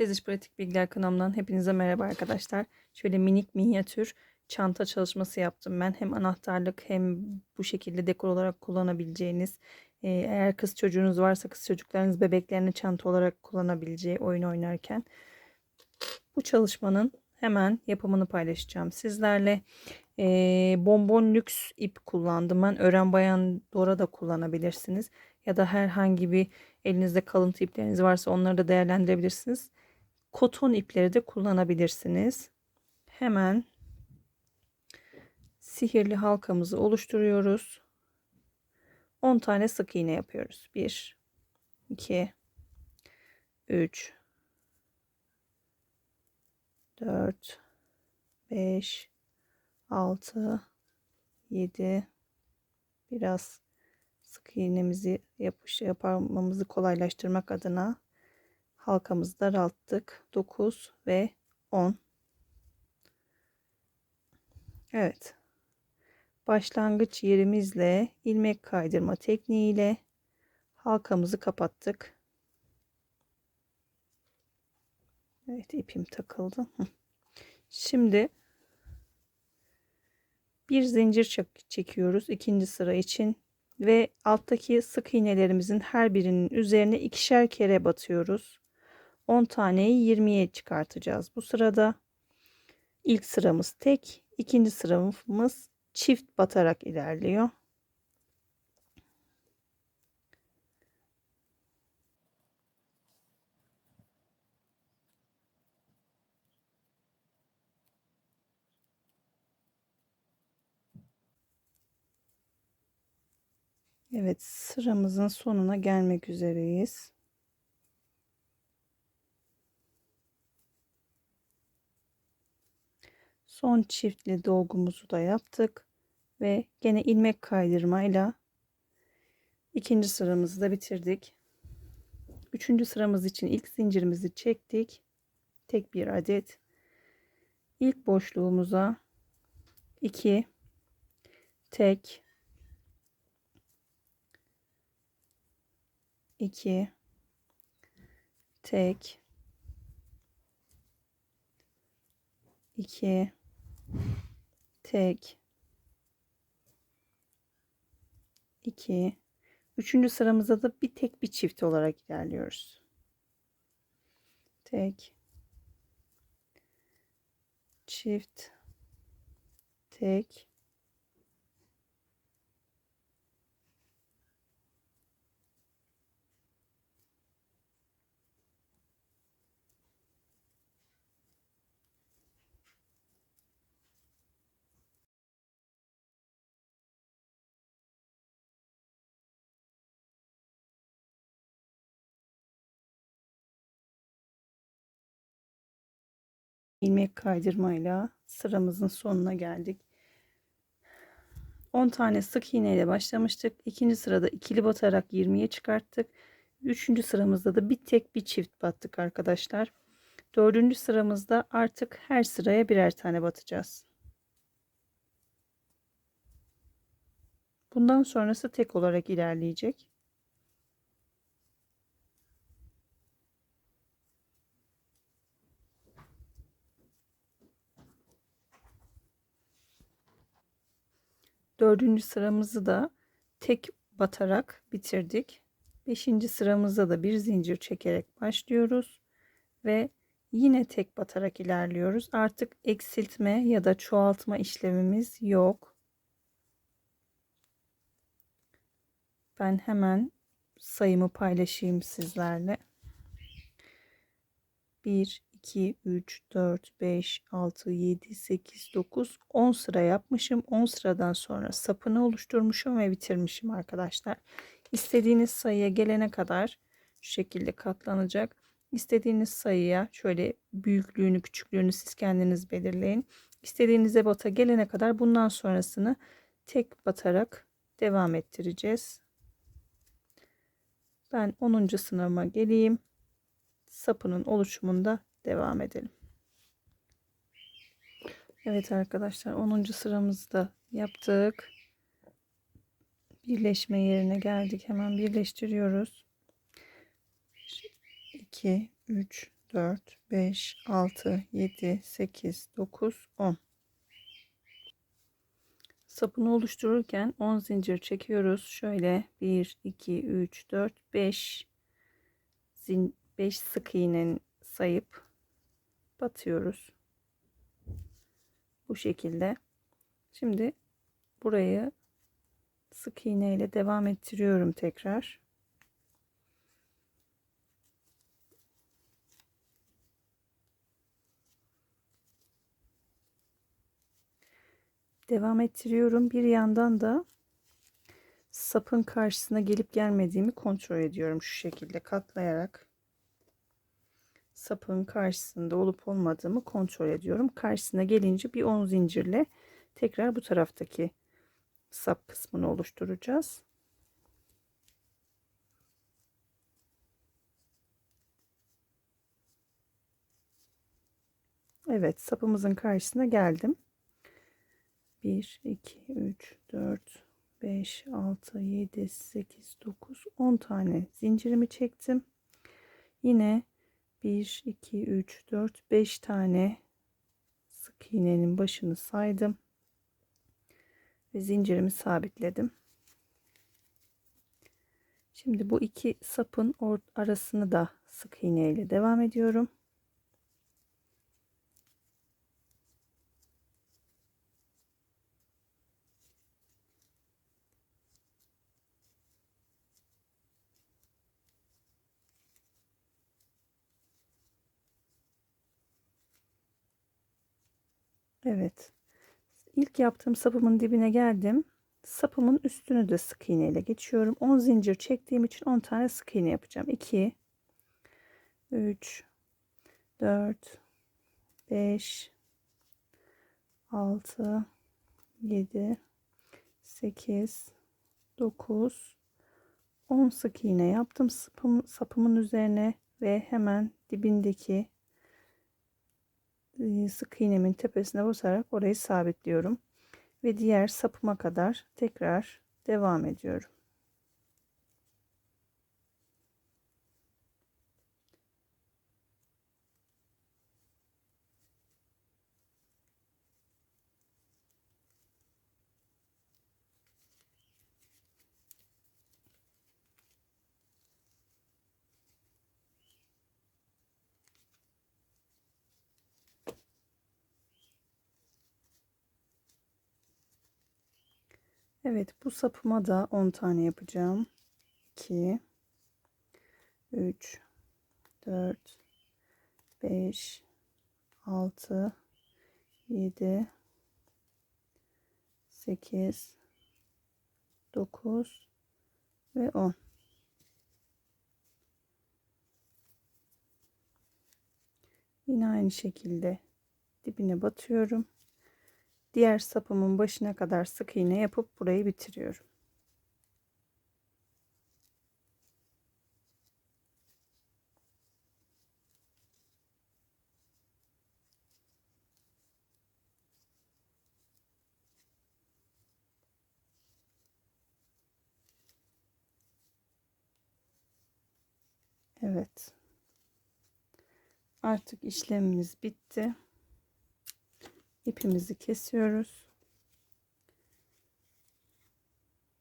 Tez Pratik Bilgiler kanalımdan hepinize merhaba arkadaşlar. Şöyle minik minyatür çanta çalışması yaptım ben. Hem anahtarlık hem bu şekilde dekor olarak kullanabileceğiniz. e, Eğer kız çocuğunuz varsa kız çocuklarınız bebeklerini çanta olarak kullanabileceği oyun oynarken. Bu çalışmanın hemen yapımını paylaşacağım sizlerle. E, bonbon lüks ip kullandım ben. Ören bayan Dora da kullanabilirsiniz. Ya da herhangi bir elinizde kalıntı ipleriniz varsa onları da değerlendirebilirsiniz. Koton ipleri de kullanabilirsiniz. Hemen sihirli halkamızı oluşturuyoruz. 10 tane sık iğne yapıyoruz. 1 2 3 4 5 6 7 biraz sık iğnemizi yapış yapmamızı kolaylaştırmak adına halkamızı daralttık. 9 ve 10. Evet. Başlangıç yerimizle ilmek kaydırma tekniğiyle halkamızı kapattık. Evet ipim takıldı. Şimdi bir zincir çekiyoruz ikinci sıra için ve alttaki sık iğnelerimizin her birinin üzerine ikişer kere batıyoruz. 10 taneyi 20'ye çıkartacağız. Bu sırada ilk sıramız tek, ikinci sıramız çift batarak ilerliyor. Evet sıramızın sonuna gelmek üzereyiz. Son çiftli dolgumuzu da yaptık ve gene ilmek kaydırmayla ikinci sıramızı da bitirdik. Üçüncü sıramız için ilk zincirimizi çektik. Tek bir adet. İlk boşluğumuza iki tek 2 tek 2 tek. 2 üçüncü sıramızda da bir tek bir çift olarak ilerliyoruz. Tek. Çift. Tek ilmek kaydırmayla sıramızın sonuna geldik. 10 tane sık iğne ile başlamıştık. İkinci sırada ikili batarak 20'ye çıkarttık. Üçüncü sıramızda da bir tek bir çift battık arkadaşlar. Dördüncü sıramızda artık her sıraya birer tane batacağız. Bundan sonrası tek olarak ilerleyecek. Dördüncü sıramızı da tek batarak bitirdik. Beşinci sıramızda da bir zincir çekerek başlıyoruz. Ve yine tek batarak ilerliyoruz. Artık eksiltme ya da çoğaltma işlemimiz yok. Ben hemen sayımı paylaşayım sizlerle. 1, 2, 3, 4, 5, 6, 7, 8, 9, 10 sıra yapmışım. 10 sıradan sonra sapını oluşturmuşum ve bitirmişim arkadaşlar. İstediğiniz sayıya gelene kadar şu şekilde katlanacak. İstediğiniz sayıya şöyle büyüklüğünü küçüklüğünü siz kendiniz belirleyin. İstediğiniz ebata gelene kadar bundan sonrasını tek batarak devam ettireceğiz. Ben 10. sınavıma geleyim. Sapının oluşumunda devam edelim. Evet arkadaşlar 10. sıramızda yaptık. Birleşme yerine geldik. Hemen birleştiriyoruz. 2, 3, 4, 5, 6, 7, 8, 9, 10. Sapını oluştururken 10 zincir çekiyoruz. Şöyle 1, 2, 3, 4, 5 zin 5 sık iğnenin sayıp batıyoruz. Bu şekilde. Şimdi burayı sık iğne ile devam ettiriyorum tekrar. Devam ettiriyorum. Bir yandan da sapın karşısına gelip gelmediğimi kontrol ediyorum şu şekilde katlayarak sapın karşısında olup olmadığımı kontrol ediyorum. Karşısına gelince bir 10 zincirle tekrar bu taraftaki sap kısmını oluşturacağız. Evet sapımızın karşısına geldim. 1 2 3 4 5 6 7 8 9 10 tane zincirimi çektim. Yine 1 2 3 4 5 tane sık iğnenin başını saydım ve zincirimi sabitledim. Şimdi bu iki sapın arasını da sık iğne ile devam ediyorum. Evet. İlk yaptığım sapımın dibine geldim. Sapımın üstünü de sık iğne ile geçiyorum. 10 zincir çektiğim için 10 tane sık iğne yapacağım. 2 3 4 5 6 7 8 9 10 sık iğne yaptım sapım, sapımın üzerine ve hemen dibindeki sık iğnemin tepesine basarak orayı sabitliyorum ve diğer sapıma kadar tekrar devam ediyorum. Evet bu sapıma da 10 tane yapacağım. 2 3 4 5 6 7 8 9 ve 10 yine aynı şekilde dibine batıyorum diğer sapımın başına kadar sık iğne yapıp burayı bitiriyorum. Evet. Artık işlemimiz bitti ipimizi kesiyoruz.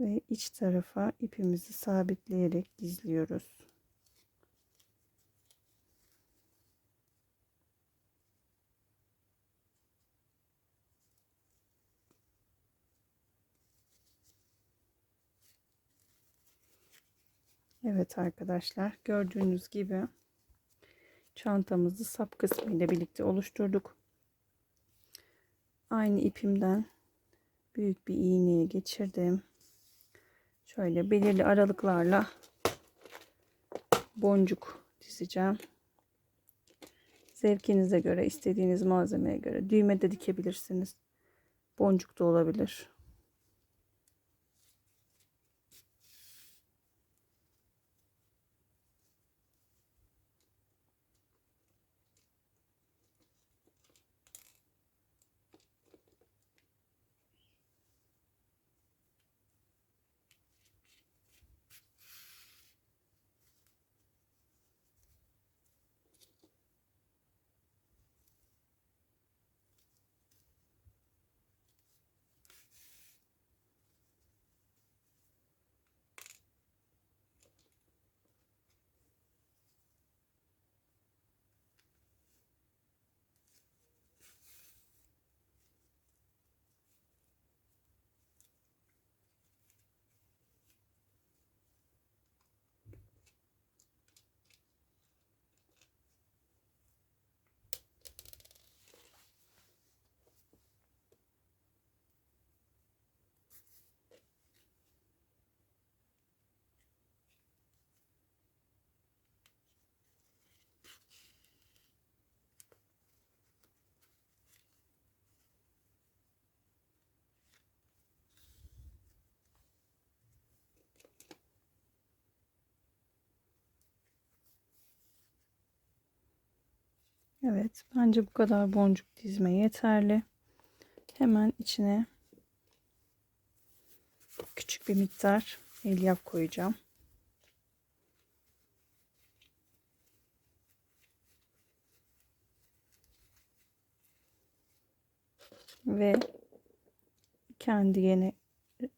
Ve iç tarafa ipimizi sabitleyerek gizliyoruz. Evet arkadaşlar gördüğünüz gibi çantamızı sap kısmı ile birlikte oluşturduk aynı ipimden büyük bir iğneye geçirdim. Şöyle belirli aralıklarla boncuk dizeceğim. Zevkinize göre, istediğiniz malzemeye göre düğme de dikebilirsiniz. Boncuk da olabilir. Evet, bence bu kadar boncuk dizme yeterli. Hemen içine küçük bir miktar elyaf koyacağım. Ve kendi yeni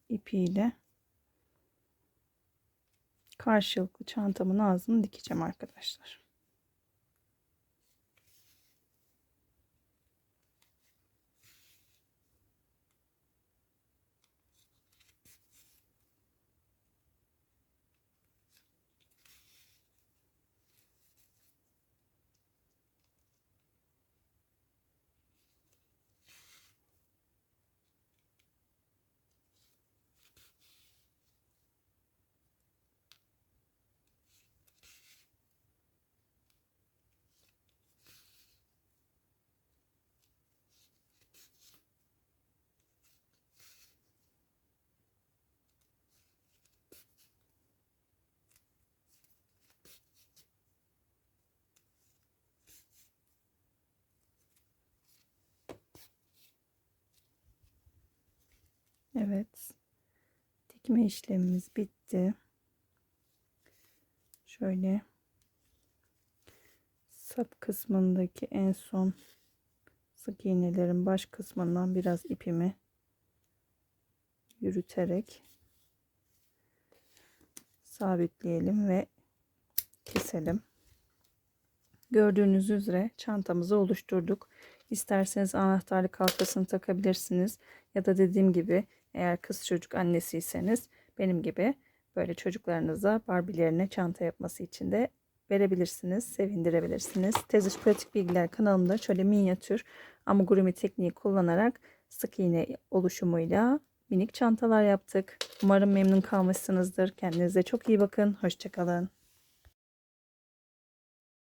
ipiyle karşılıklı çantamın ağzını dikeceğim arkadaşlar. Evet. Dikme işlemimiz bitti. Şöyle sap kısmındaki en son sık iğnelerin baş kısmından biraz ipimi yürüterek sabitleyelim ve keselim. Gördüğünüz üzere çantamızı oluşturduk. İsterseniz anahtarlık halkasını takabilirsiniz. Ya da dediğim gibi eğer kız çocuk annesiyseniz benim gibi böyle çocuklarınıza Barbie'lerine çanta yapması için de verebilirsiniz, sevindirebilirsiniz. Tez Pratik Bilgiler kanalımda şöyle minyatür amigurumi tekniği kullanarak sık iğne oluşumuyla minik çantalar yaptık. Umarım memnun kalmışsınızdır. Kendinize çok iyi bakın. Hoşçakalın.